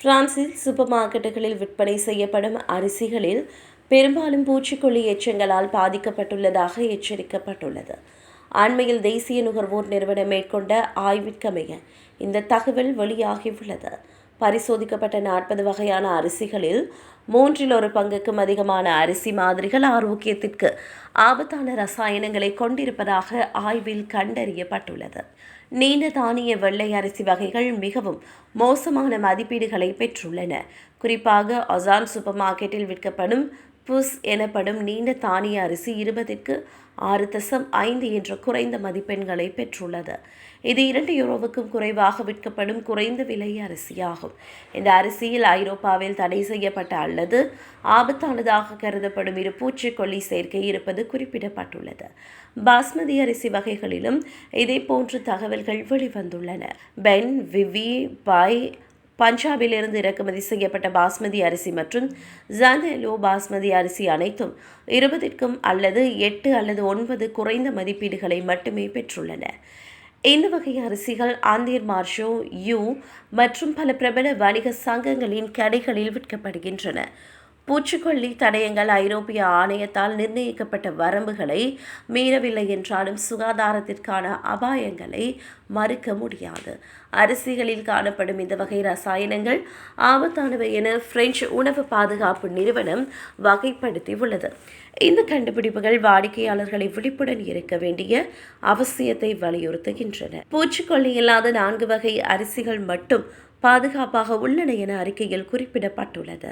பிரான்சில் சூப்பர் மார்க்கெட்டுகளில் விற்பனை செய்யப்படும் அரிசிகளில் பெரும்பாலும் பூச்சிக்கொல்லி எச்சங்களால் பாதிக்கப்பட்டுள்ளதாக எச்சரிக்கப்பட்டுள்ளது. அண்மையில் தேசிய நுகர்வோர் நிறுவனம் மேற்கொண்ட ஆய்விற்கமைய இந்த தகவல் வெளியாகியுள்ளது. பரிசோதிக்கப்பட்ட நாற்பது வகையான அரிசிகளில் மூன்றில் ஒரு பங்குக்கும் அதிகமான அரிசி மாதிரிகள் ஆரோக்கியத்திற்கு ஆபத்தான ரசாயனங்களை கொண்டிருப்பதாக ஆய்வில் கண்டறியப்பட்டுள்ளது. நீண்ட தானிய வெள்ளை அரிசி வகைகள் மிகவும் மோசமான மதிப்பீடுகளை பெற்றுள்ளன. குறிப்பாக அசான் சூப்பர் மார்க்கெட்டில் விற்கப்படும் புஸ் எனப்படும் நீண்ட தானிய அரிசி இருபதுக்கு ஆறு தசம் ஐந்து என்ற குறைந்த மதிப்பெண்களை பெற்றுள்ளது. இது இரண்டு யூரோவுக்கும் குறைவாக விற்கப்படும் குறைந்த விலை அரிசியாகும். இந்த அரிசியில் ஐரோப்பாவில் தடை செய்யப்பட்ட அல்லது ஆபத்தானதாக கருதப்படும் இரு பூச்சிக்கொல்லி சேர்க்கை இருப்பது குறிப்பிடப்பட்டுள்ளது. பாஸ்மதி அரிசி வகைகளிலும் இதே போன்ற தகவல்கள் வெளிவந்துள்ளன. பென் விவி பாய் பஞ்சாபிலிருந்து இறக்குமதி செய்யப்பட்ட பாஸ்மதி அரிசி மற்றும் ஜானேலோ பாஸ்மதி அரிசி அனைத்தும் இருபதிற்கும் அல்லது எட்டு அல்லது ஒன்பது குறைந்த மதிப்பீடுகளை மட்டுமே பெற்றுள்ளன. இந்த வகை அரிசிகள் ஆந்திர் மார்ஷோ யூ மற்றும் பல பிரபல வணிக சங்கங்களின் கடைகளில் விற்கப்படுகின்றன. பூச்சிக்கொல்லி தடயங்கள் ஐரோப்பிய ஆணையத்தால் நிர்ணயிக்கப்பட்ட வரம்புகளை மீறவில்லை என்றாலும் சுகாதாரத்திற்கான அபாயங்களை மறுக்க முடியாது. அரிசிகளில் காணப்படும் இந்த வகை ரசாயனங்கள் ஆபத்தானவை என பிரெஞ்சு உணவு பாதுகாப்பு நிறுவனம் வகைப்படுத்தி உள்ளது இந்த கண்டுபிடிப்புகள் வாடிக்கையாளர்களை விழிப்புடன் இருக்க வேண்டிய அவசியத்தை வலியுறுத்துகின்றன. பூச்சிக்கொல்லி இல்லாத நான்கு வகை அரிசிகள் மட்டும் பாதுகாப்பாக உள்ளன என அறிக்கையில் குறிப்பிடப்பட்டுள்ளது.